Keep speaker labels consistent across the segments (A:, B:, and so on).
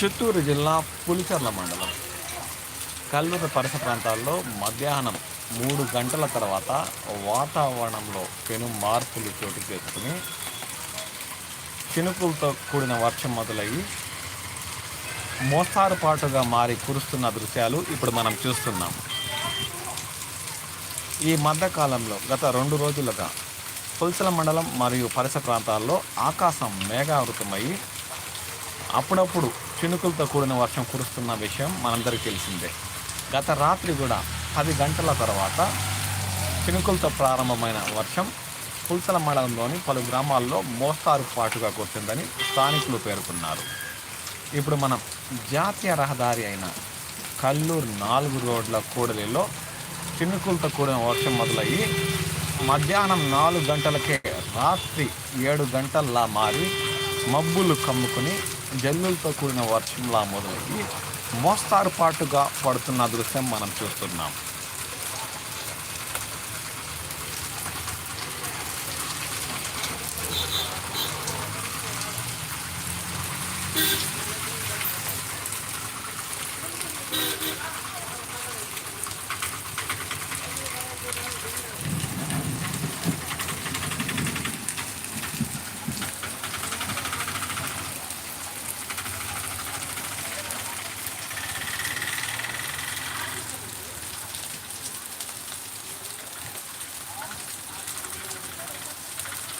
A: చిత్తూరు జిల్లా పులిచర్ల మండలం. కల్లూరు పరిస ప్రాంతాల్లో మధ్యాహ్నం మూడు గంటల తర్వాత వాతావరణంలో పెను మార్పులు చోటు చేసుకుని చినుకులతో కూడిన వర్షం మొదలయ్యి మోస్తారుపాటుగా మారి కురుస్తున్న దృశ్యాలు ఇప్పుడు మనం చూస్తున్నాం. ఈ మధ్యకాలంలో గత రెండు రోజులుగా పుల్సల మండలం మరియు పరిసర ప్రాంతాల్లో ఆకాశం మేఘావృతమై అప్పుడప్పుడు చినుకులతో కూడిన వర్షం కురుస్తున్న విషయం మనందరికీ తెలిసిందే. గత రాత్రి కూడా పది గంటల తర్వాత చినుకులతో ప్రారంభమైన వర్షం పుల్సల మండలంలోని పలు గ్రామాల్లో మోస్తారు పాటుగా కురిసిందని స్థానికులు పేర్కొన్నారు. ఇప్పుడు మనం జాతీయ రహదారి అయిన కల్లూరు నాలుగు రోడ్ల కూడలిలో చినుకులతో కూడిన వర్షం మొదలయ్యి మధ్యాహ్నం నాలుగు గంటలకే రాత్రి ఏడు గంటల్లా మారి మబ్బులు కమ్ముకుని జల్లులతో కూడిన వర్షంలా మొదలయ్యి మోస్తారు పాటుగా పడుతున్న దృశ్యం మనం చూస్తున్నాం.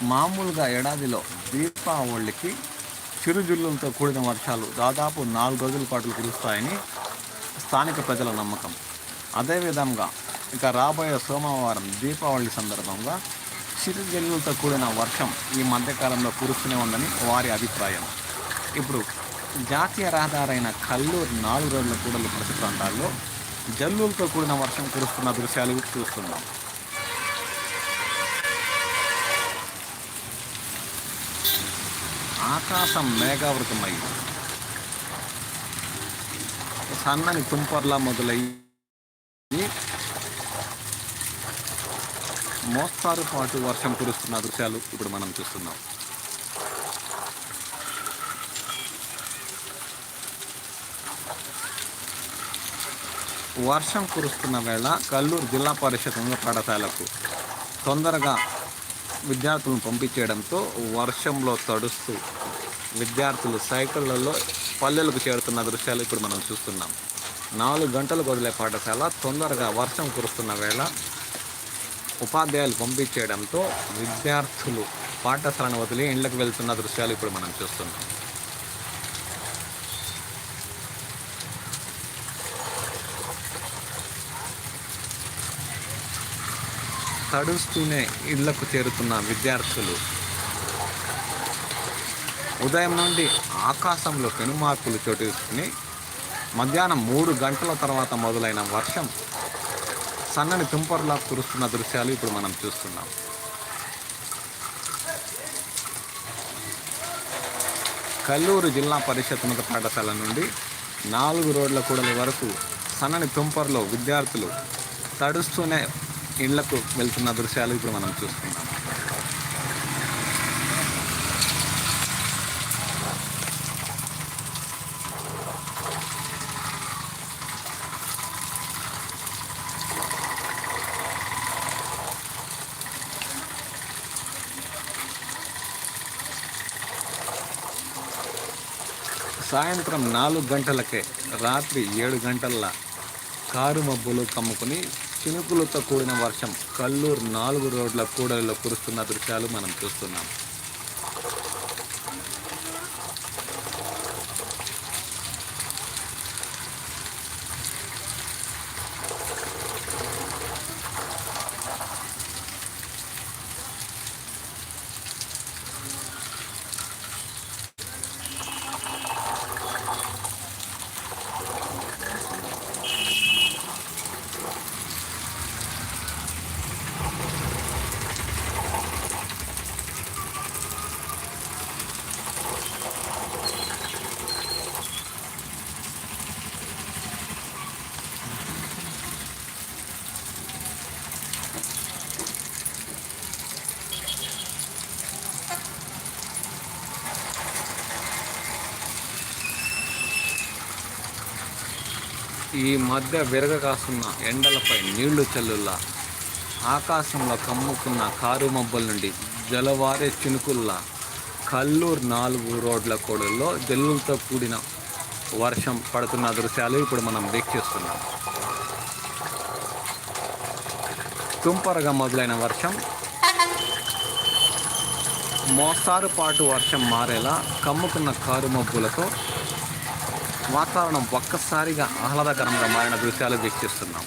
A: మామూలుగా ఏడాదిలో దీపావళికి చిరుజుల్లులతో కూడిన వర్షాలు దాదాపు నాలుగు రోజుల పాటు కురుస్తాయని స్థానిక ప్రజల నమ్మకం. అదేవిధంగా ఇక రాబోయే సోమవారం దీపావళి సందర్భంగా చిరుజల్లులతో కూడిన వర్షం ఈ మధ్యకాలంలో కురుస్తూనే ఉందని వారి అభిప్రాయం. ఇప్పుడు జాతీయ రహదారైన కల్లూరు నాలుగు రోజుల కూడలి ప్రతి ప్రాంతాల్లో జల్లులతో కూడిన వర్షం కురుస్తున్న దృశ్యాలు చూస్తున్నాం. ఆకాశం మేఘావృతమై సన్నని తుంపర్లా మొదలయ్యి మోస్తారు పాటు వర్షం కురుస్తున్న దృశ్యాలు ఇప్పుడు మనం చూస్తున్నాం. వర్షం కురుస్తున్న వేళ కల్లూరు జిల్లా పరిషత్ పాఠశాలకు తొందరగా విద్యార్థులను పంపించేయడంతో వర్షంలో తడుస్తూ విద్యార్థులు సైకిళ్ళలో పల్లెలకు చేరుతున్న దృశ్యాలు ఇప్పుడు మనం చూస్తున్నాం. నాలుగు గంటలకు వదిలే పాఠశాల తొందరగా వర్షం కురుస్తున్న వేళ ఉపాధ్యాయులు పంపించేయడంతో విద్యార్థులు పాఠశాలను వదిలి ఇండ్లకు వెళ్తున్న దృశ్యాలు ఇప్పుడు మనం చూస్తున్నాం. తడుస్తూనే ఇళ్ళకు చేరుతున్న విద్యార్థులు. ఉదయం నుండి ఆకాశంలో పెనుమార్పులు చోటు చేసుకుని మధ్యాహ్నం మూడు గంటల తర్వాత మొదలైన వర్షం సన్నని తుంపర్లా కురుస్తున్న దృశ్యాలు ఇప్పుడు మనం చూస్తున్నాం. కల్లూరు జిల్లా పరిషత్ ఉన్నత పాఠశాల నుండి నాలుగు రోడ్ల కూడల వరకు సన్నని తుంపర్లో విద్యార్థులు తడుస్తూనే ఇళ్ళకు వెళ్తున్న దృశ్యాలు ఇప్పుడు మనం చూస్తున్నాం. సాయంత్రం నాలుగు గంటలకే రాత్రి ఏడు గంటల కారు మబ్బులు కమ్ముకుని చినుకులతో కూడిన వర్షం కల్లూరు నాలుగు రోడ్ల కూడలిలో కురుస్తున్న దృశ్యాలు మనం చూస్తున్నాం. ఈ మధ్య విరగ కాస్తున్న ఎండలపై నీళ్ళు చల్లుల్లా. ఆకాశంలో కమ్ముకున్న కారు మబ్బుల నుండి జలవారే చినుకుల్లా. కల్లూరు నాలుగు రోడ్ల కోడల్లో జల్లులతో కూడిన వర్షం పడుతున్న దృశ్యాలు ఇప్పుడు మనం వీక్షిస్తున్నాం తుంపరగా మొదలైన వర్షం. మోస్తారుపాటు వర్షం మారేలా కమ్ముకున్న కారు మబ్బులతో వాతావరణం ఒక్కసారిగా ఆహ్లాదకరంగా మారిన దృశ్యాలు వీక్షిస్తున్నాం.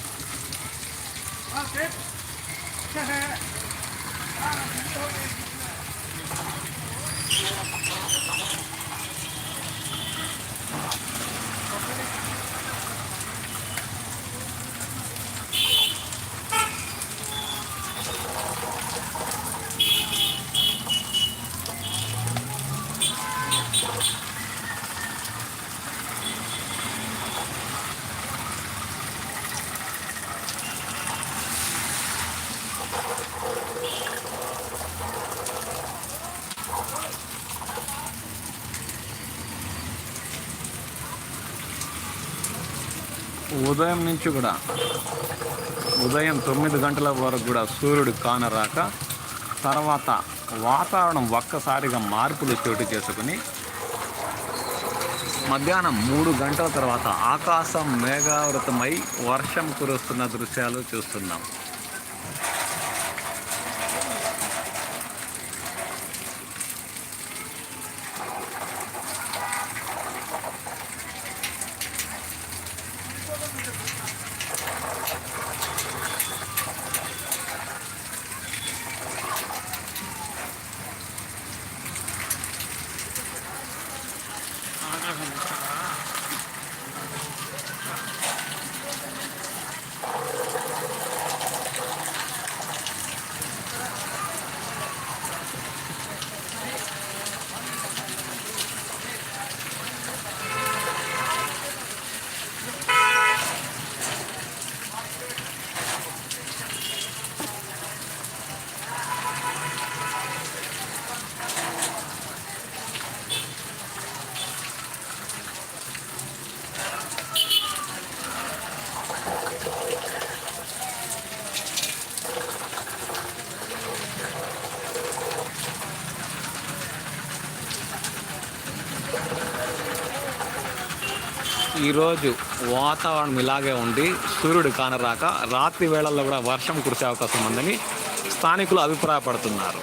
A: ఉదయం నుంచి కూడా ఉదయం తొమ్మిది గంటల వరకు కూడా సూర్యుడు కానరాక తర్వాత వాతావరణం ఒక్కసారిగా మార్పులు చోటు చేసుకుని మధ్యాహ్నం మూడు గంటల తర్వాత ఆకాశం మేఘావృతమై వర్షం కురుస్తున్న దృశ్యాలు చూస్తున్నాం. ఈరోజు వాతావరణం ఇలాగే ఉండి సూర్యుడు కానరాక రాత్రి వేళల్లో కూడా వర్షం కురిసే అవకాశం ఉందని స్థానికులు అభిప్రాయపడుతున్నారు.